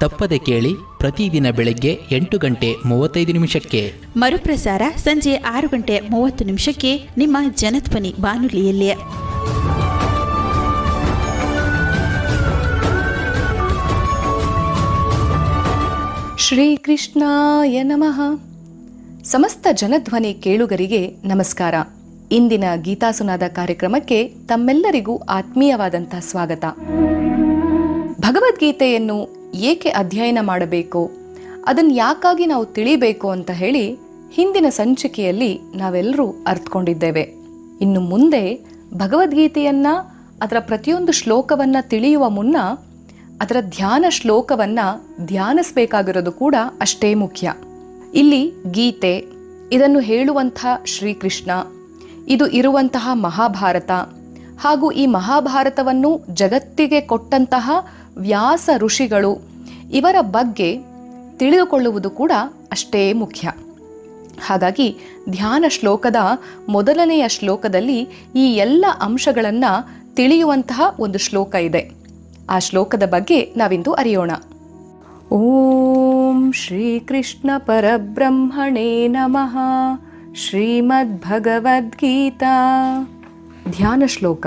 ತಪ್ಪದೆ ಕೇಳಿ ಪ್ರತಿದಿನ ಬೆಳಗ್ಗೆ ಎಂಟು ಗಂಟೆ ಮೂವತ್ತೈದು ನಿಮಿಷಕ್ಕೆ. ಮರುಪ್ರಸಾರ ಸಂಜೆ ಆರು ಗಂಟೆ ಮೂವತ್ತು ನಿಮಿಷಕ್ಕೆ ನಿಮ್ಮ ಜನಧ್ವನಿ ಬಾನುಲಿಯಲ್ಲಿ. ಶ್ರೀಕೃಷ್ಣಾಯ ನಮಃ. ಸಮಸ್ತ ಜನಧ್ವನಿ ಕೇಳುಗರಿಗೆ ನಮಸ್ಕಾರ. ಇಂದಿನ ಗೀತಾಸುನಾದ ಕಾರ್ಯಕ್ರಮಕ್ಕೆ ತಮ್ಮೆಲ್ಲರಿಗೂ ಆತ್ಮೀಯವಾದಂತಹ ಸ್ವಾಗತ. ಭಗವದ್ಗೀತೆಯನ್ನು ಏಕೆ ಅಧ್ಯಯನ ಮಾಡಬೇಕು? ಅದನ್ನು ಯಾಕಾಗಿ ನಾವು ತಿಳಿಬೇಕು ಅಂತ ಹೇಳಿ ಹಿಂದಿನ ಸಂಚಿಕೆಯಲ್ಲಿ ನಾವೆಲ್ಲರೂ ಅರ್ಥಕೊಂಡಿದ್ದೇವೆ ಇನ್ನು ಮುಂದೆ ಭಗವದ್ಗೀತೆಯನ್ನ, ಅದರ ಪ್ರತಿಯೊಂದು ಶ್ಲೋಕವನ್ನ ತಿಳಿಯುವ ಮುನ್ನ, ಅದರ ಧ್ಯಾನ ಶ್ಲೋಕವನ್ನ ಧ್ಯಾನಿಸಬೇಕಾಗಿರೋದು ಕೂಡ ಅಷ್ಟೇ ಮುಖ್ಯ. ಇಲ್ಲಿ ಗೀತೆ, ಇದನ್ನು ಹೇಳುವಂಥ ಶ್ರೀಕೃಷ್ಣ, ಇದು ಇರುವಂತಹ ಮಹಾಭಾರತ ಹಾಗೂ ಈ ಮಹಾಭಾರತವನ್ನು ಜಗತ್ತಿಗೆ ಕೊಟ್ಟಂತಹ ವ್ಯಾಸ ಋಷಿಗಳು ಇವರ ಬಗ್ಗೆ ತಿಳಿದುಕೊಳ್ಳುವುದು ಕೂಡ ಅಷ್ಟೇ ಮುಖ್ಯ. ಹಾಗಾಗಿ ಧ್ಯಾನ ಶ್ಲೋಕದ ಮೊದಲನೆಯ ಶ್ಲೋಕದಲ್ಲಿ ಈ ಎಲ್ಲ ಅಂಶಗಳನ್ನು ತಿಳಿಯುವಂತಹ ಒಂದು ಶ್ಲೋಕ ಇದೆ. ಆ ಶ್ಲೋಕದ ಬಗ್ಗೆ ನಾವಿಂದು ಅರಿಯೋಣ. ಓಂ ಶ್ರೀಕೃಷ್ಣ ಪರಬ್ರಹ್ಮಣೇ ನಮಃ. ಶ್ರೀಮದ್ಭಗವದ್ಗೀತಾ. ಧ್ಯಾನ ಶ್ಲೋಕ.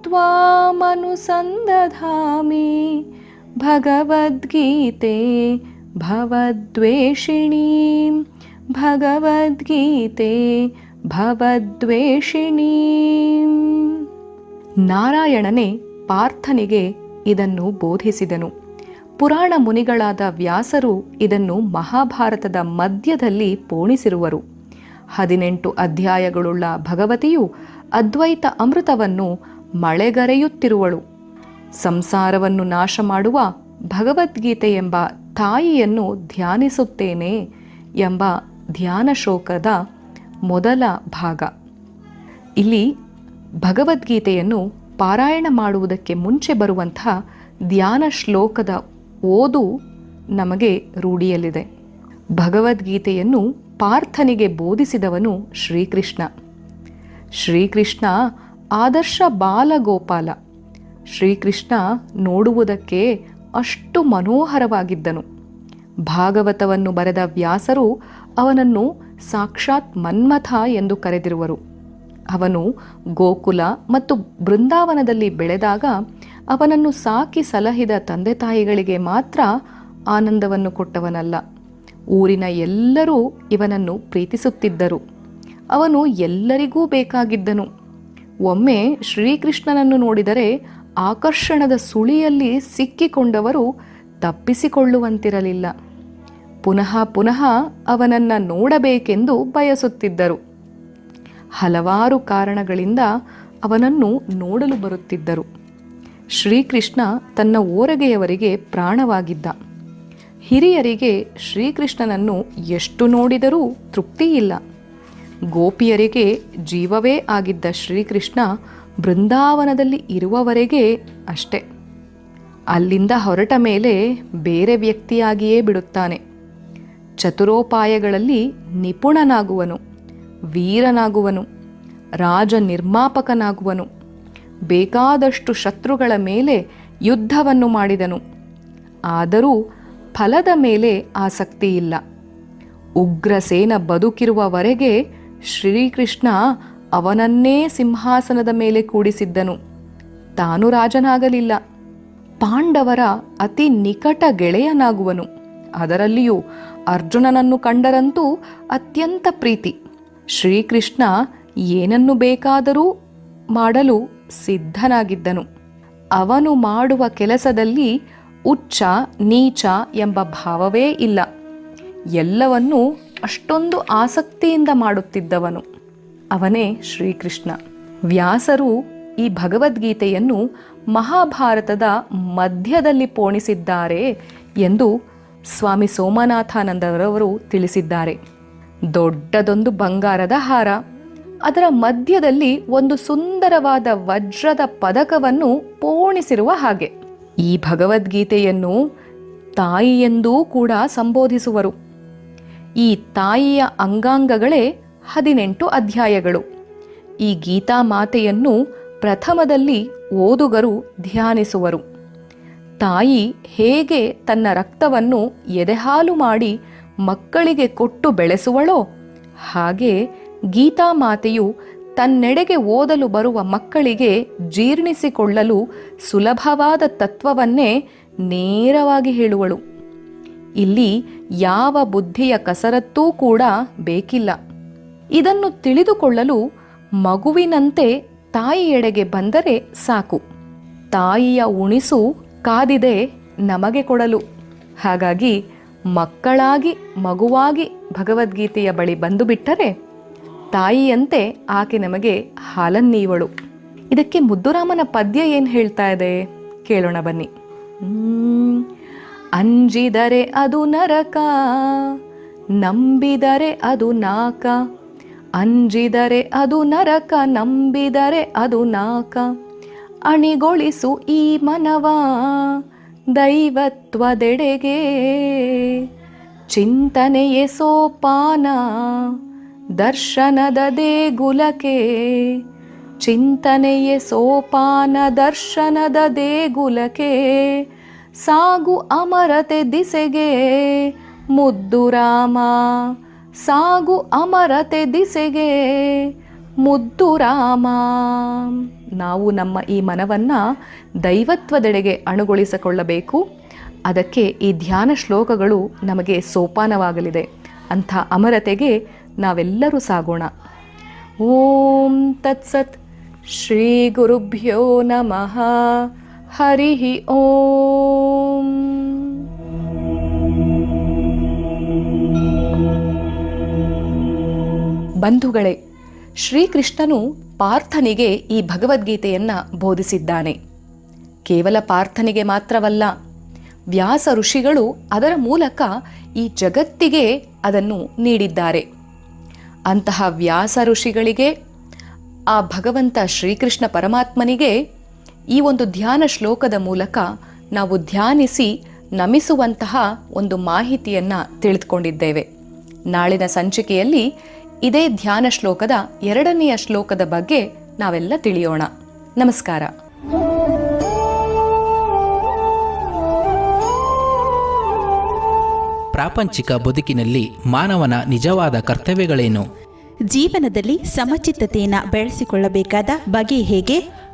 त्वामनुसन्दधामि भगवद्गीते भवद्वेषिणीं भगवद्गीते ಭವದ್ವೇಷಿಣೀಂ ನಾರಾಯಣನೇ ಪಾರ್ಥನಿಗೆ ಇದನ್ನು ಬೋಧಿಸಿದನು ಪುರಾಣ ಮುನಿಗಳಾದ ವ್ಯಾಸರು ಇದನ್ನು ಮಹಾಭಾರತದ ಮಧ್ಯದಲ್ಲಿ ಪೋಣಿಸಿರುವರು ಹದಿನೆಂಟು ಅಧ್ಯಾಯಗಳುಳ್ಳ ಭಗವತಿಯು ಅದ್ವೈತ ಅಮೃತವನ್ನು ಮಳೆಗರೆಯುತ್ತಿರುವಳು. ಸಂಸಾರವನ್ನು ನಾಶ ಮಾಡುವ ಭಗವದ್ಗೀತೆ ಎಂಬ ತಾಯಿಯನ್ನು ಧ್ಯಾನಿಸುತ್ತೇನೆ ಎಂಬ ಧ್ಯಾನ ಶೋಕದ ಮೊದಲ ಭಾಗ. ಇಲ್ಲಿ ಭಗವದ್ಗೀತೆಯನ್ನು ಪಾರಾಯಣ ಮಾಡುವುದಕ್ಕೆ ಮುಂಚೆ ಬರುವಂತಹ ಧ್ಯಾನ ಶ್ಲೋಕದ ಓದು ನಮಗೆ ರೂಢಿಯಲ್ಲಿದೆ. ಭಗವದ್ಗೀತೆಯನ್ನು ಪಾರ್ಥನಿಗೆ ಬೋಧಿಸಿದವನು ಶ್ರೀಕೃಷ್ಣ. ಶ್ರೀಕೃಷ್ಣ ಆದರ್ಶ ಬಾಲಗೋಪಾಲ. ಶ್ರೀಕೃಷ್ಣ ನೋಡುವುದಕ್ಕೆ ಅಷ್ಟು ಮನೋಹರವಾಗಿದ್ದನು. ಭಾಗವತವನ್ನು ಬರೆದ ವ್ಯಾಸರು ಅವನನ್ನು ಸಾಕ್ಷಾತ್ ಮನ್ಮಥ ಎಂದು ಕರೆದಿರುವರು. ಅವನು ಗೋಕುಲ ಮತ್ತು ಬೃಂದಾವನದಲ್ಲಿ ಬೆಳೆದಾಗ ಅವನನ್ನು ಸಾಕಿ ಸಲಹಿದ ತಂದೆ ತಾಯಿಗಳಿಗೆ ಮಾತ್ರ ಆನಂದವನ್ನು ಕೊಟ್ಟವನಲ್ಲ. ಊರಿನ ಎಲ್ಲರೂ ಇವನನ್ನು ಪ್ರೀತಿಸುತ್ತಿದ್ದರು. ಅವನು ಎಲ್ಲರಿಗೂ ಬೇಕಾಗಿದ್ದನು. ಒಮ್ಮೆ ಶ್ರೀಕೃಷ್ಣನನ್ನು ನೋಡಿದರೆ ಆಕರ್ಷಣದ ಸುಳಿಯಲ್ಲಿ ಸಿಕ್ಕಿಕೊಂಡವರು ತಪ್ಪಿಸಿಕೊಳ್ಳುವಂತಿರಲಿಲ್ಲ. ಪುನಃ ಪುನಃ ಅವನನ್ನು ನೋಡಬೇಕೆಂದು ಬಯಸುತ್ತಿದ್ದರು. ಹಲವಾರು ಕಾರಣಗಳಿಂದ ಅವನನ್ನು ನೋಡಲು ಬರುತ್ತಿದ್ದರು. ಶ್ರೀಕೃಷ್ಣ ತನ್ನ ಓರಗೆಯವರಿಗೆ ಪ್ರಾಣವಾಗಿದ್ದ. ಹಿರಿಯರಿಗೆ ಶ್ರೀಕೃಷ್ಣನನ್ನು ಎಷ್ಟು ನೋಡಿದರೂ ತೃಪ್ತಿಯಿಲ್ಲ. ಗೋಪಿಯರಿಗೆ ಜೀವವೇ ಆಗಿದ್ದ ಶ್ರೀಕೃಷ್ಣ ಬೃಂದಾವನದಲ್ಲಿ ಇರುವವರೆಗೆ ಅಷ್ಟೆ. ಅಲ್ಲಿಂದ ಹೊರಟ ಮೇಲೆ ಬೇರೆ ವ್ಯಕ್ತಿಯಾಗಿಯೇ ಬಿಡುತ್ತಾನೆ. ಚತುರೋಪಾಯಗಳಲ್ಲಿ ನಿಪುಣನಾಗುವನು, ವೀರನಾಗುವನು ರಾಜ ನಿರ್ಮಾಪಕನಾಗುವನು ಬೇಕಾದಷ್ಟು ಶತ್ರುಗಳ ಮೇಲೆ ಯುದ್ಧವನ್ನು ಮಾಡಿದನು. ಆದರೂ ಫಲದ ಮೇಲೆ ಆಸಕ್ತಿ ಇಲ್ಲ ಉಗ್ರಸೇನ ಬದುಕಿರುವವರೆಗೆ ಶ್ರೀಕೃಷ್ಣ ಅವನನ್ನೇ ಸಿಂಹಾಸನದ ಮೇಲೆ ಕೂಡಿಸಿದ್ದನು. ತಾನು ರಾಜನಾಗಲಿಲ್ಲ. ಪಾಂಡವರ ಅತಿ ನಿಕಟ ಗೆಳೆಯನಾಗುವನು. ಅದರಲ್ಲಿಯೂ ಅರ್ಜುನನನ್ನು ಕಂಡರಂತೂ ಅತ್ಯಂತ ಪ್ರೀತಿ. ಶ್ರೀಕೃಷ್ಣ ಏನನ್ನು ಬೇಕಾದರೂ ಮಾಡಲು ಸಿದ್ಧನಾಗಿದ್ದನು. ಅವನು ಮಾಡುವ ಕೆಲಸದಲ್ಲಿ ಉಚ್ಚ ನೀಚ ಎಂಬ ಭಾವವೇ ಇಲ್ಲ. ಎಲ್ಲವನ್ನೂ ಅಷ್ಟೊಂದು ಆಸಕ್ತಿಯಿಂದ ಮಾಡುತ್ತಿದ್ದವನು. ಅವನೇ ಶ್ರೀಕೃಷ್ಣ. ವ್ಯಾಸರು ಈ ಭಗವದ್ಗೀತೆಯನ್ನು ಮಹಾಭಾರತದ ಮಧ್ಯದಲ್ಲಿ ಪೋಣಿಸಿದ್ದಾರೆ ಎಂದು ಸ್ವಾಮಿ ಸೋಮನಾಥಾನಂದರವರು ತಿಳಿಸಿದ್ದಾರೆ. ದೊಡ್ಡದೊಂದು ಬಂಗಾರದ ಹಾರ. ಅದರ ಮಧ್ಯದಲ್ಲಿ ಒಂದು ಸುಂದರವಾದ ವಜ್ರದ ಪದಕವನ್ನು ಪೋಣಿಸಿರುವ ಹಾಗೆ. ಈ ಭಗವದ್ಗೀತೆಯನ್ನು ತಾಯಿಯೆಂದೂ ಕೂಡ ಸಂಬೋಧಿಸುವರು. ಈ ತಾಯಿಯ ಅಂಗಾಂಗಗಳೇ ಹದಿನೆಂಟು ಅಧ್ಯಾಯಗಳು. ಈ ಗೀತಾ ಮಾತೆಯನ್ನು ಪ್ರಥಮದಲ್ಲಿ ಓದುಗರು ಧ್ಯಾನಿಸುವರು. ತಾಯಿ ಹೇಗೆ ತನ್ನ ರಕ್ತವನ್ನು ಎದೆಹಾಲು ಮಾಡಿ ಮಕ್ಕಳಿಗೆ ಕೊಟ್ಟು ಬೆಳೆಸುವಳೋ ಹಾಗೆ ಗೀತಾ ಮಾತೆಯು ತನ್ನೆಡೆಗೆ ಓದಲು ಬರುವ ಮಕ್ಕಳಿಗೆ ಜೀರ್ಣಿಸಿಕೊಳ್ಳಲು ಸುಲಭವಾದ ತತ್ವವನ್ನೇ ನೇರವಾಗಿ ಹೇಳುವಳು. ಇಲ್ಲಿ ಯಾವ ಬುದ್ಧಿಯ ಕಸರತ್ತೂ ಕೂಡ ಬೇಕಿಲ್ಲ. ಇದನ್ನು ತಿಳಿದುಕೊಳ್ಳಲು ಮಗುವಿನಂತೆ ತಾಯಿಯೆಡೆಗೆ ಬಂದರೆ ಸಾಕು. ತಾಯಿಯ ಉಣಿಸು ಕಾದಿದೆ ನಮಗೆ ಕೊಡಲು. ಹಾಗಾಗಿ ಮಕ್ಕಳಾಗಿ, ಮಗುವಾಗಿ ಭಗವದ್ಗೀತೆಯ ಬಳಿ ಬಂದು ಬಿಟ್ಟರೆ ತಾಯಿಯಂತೆ ಆಕೆ ನಮಗೆ ಹಾಲನ್ನೀವಳು ಇದಕ್ಕೆ ಮುದ್ದುರಾಮನ ಪದ್ಯ ಏನು ಹೇಳ್ತಾ ಇದೆ? ಕೇಳೋಣ ಬನ್ನಿ. ಅಂಜಿದರೆ ಅದು ನರಕ, ನಂಬಿದರೆ ಅದು ನಾಕ, ಅಂಜಿದರೆ ಅದು ನರಕ, ನಂಬಿದರೆ ಅದು ನಾಕ. ಅಣಿಗೊಳಿಸು ಈ ಮನವ ದೈವತ್ವದೆಡೆಗೆ, ಚಿಂತನೆಯೇ ಸೋಪಾನ, ದರ್ಶನದ ದೇಗುಲಕ್ಕೆ. ಚಿಂತನೆಯೇ ಸೋಪಾನ, ದರ್ಶನದ ದೇಗುಲಕ್ಕೆ. ಸಾಗು ಅಮರತೆ ದಿಸೆಗೆ. ಮುದ್ದು ರಾಮ, ಸಾಗು ಅಮರತೆ ದಿಸೆಗೆ. ಮುದ್ದು ರಾಮ, ನಾವು ನಮ್ಮ ಈ ಮನವನ್ನು ದೈವತ್ವದೆಡೆಗೆ ಅಣುಗೊಳಿಸಿಕೊಳ್ಳಬೇಕು. ಅದಕ್ಕೆ ಈ ಧ್ಯಾನ ಶ್ಲೋಕಗಳು ನಮಗೆ ಸೋಪಾನವಾಗಲಿದೆ. ಅಂಥ ಅಮರತೆಗೆ ನಾವೆಲ್ಲರೂ ಸಾಗೋಣ. ಓಂ ತತ್ಸತ್ ಶ್ರೀ ಗುರುಭ್ಯೋ ನಮಃ. ಹರಿ ಓಂ. ಬಂಧುಗಳೇ, ಶ್ರೀಕೃಷ್ಣನು ಪಾರ್ಥನಿಗೆ ಈ ಭಗವದ್ಗೀತೆಯನ್ನ ಬೋಧಿಸಿದ್ದಾನೆ. ಕೇವಲ ಪಾರ್ಥನಿಗೆ ಮಾತ್ರವಲ್ಲ, ವ್ಯಾಸ ಋಷಿಗಳು ಅದರ ಮೂಲಕ ಈ ಜಗತ್ತಿಗೆ ಅದನ್ನು ನೀಡಿದ್ದಾರೆ. ಅಂತಹ ವ್ಯಾಸ ಋಷಿಗಳಿಗೆ, ಆ ಭಗವಂತ ಶ್ರೀಕೃಷ್ಣ ಪರಮಾತ್ಮನಿಗೆ ಈ ಒಂದು ಧ್ಯಾನ ಶ್ಲೋಕದ ಮೂಲಕ ನಾವು ಧ್ಯಾನಿಸಿ ನಮಿಸುವಂತಹ ಒಂದು ಮಾಹಿತಿಯನ್ನು ತಿಳಿದುಕೊಂಡಿದ್ದೇವೆ. ನಾಳಿನ ಸಂಚಿಕೆಯಲ್ಲಿ ಇದೇ ಧ್ಯಾನ ಶ್ಲೋಕದ ಎರಡನೆಯ ಶ್ಲೋಕದ ಬಗ್ಗೆ ನಾವೆಲ್ಲ ತಿಳಿಯೋಣ. ನಮಸ್ಕಾರ. ಪ್ರಾಪಂಚಿಕ ಬದುಕಿನಲ್ಲಿ ಮಾನವನ ನಿಜವಾದ ಕರ್ತವ್ಯಗಳೇನು? ಜೀವನದಲ್ಲಿ ಸಮಚಿತ್ತತೆಯನ್ನು ಬೆಳೆಸಿಕೊಳ್ಳಬೇಕಾದ ಬಗೆ ಹೇಗೆ?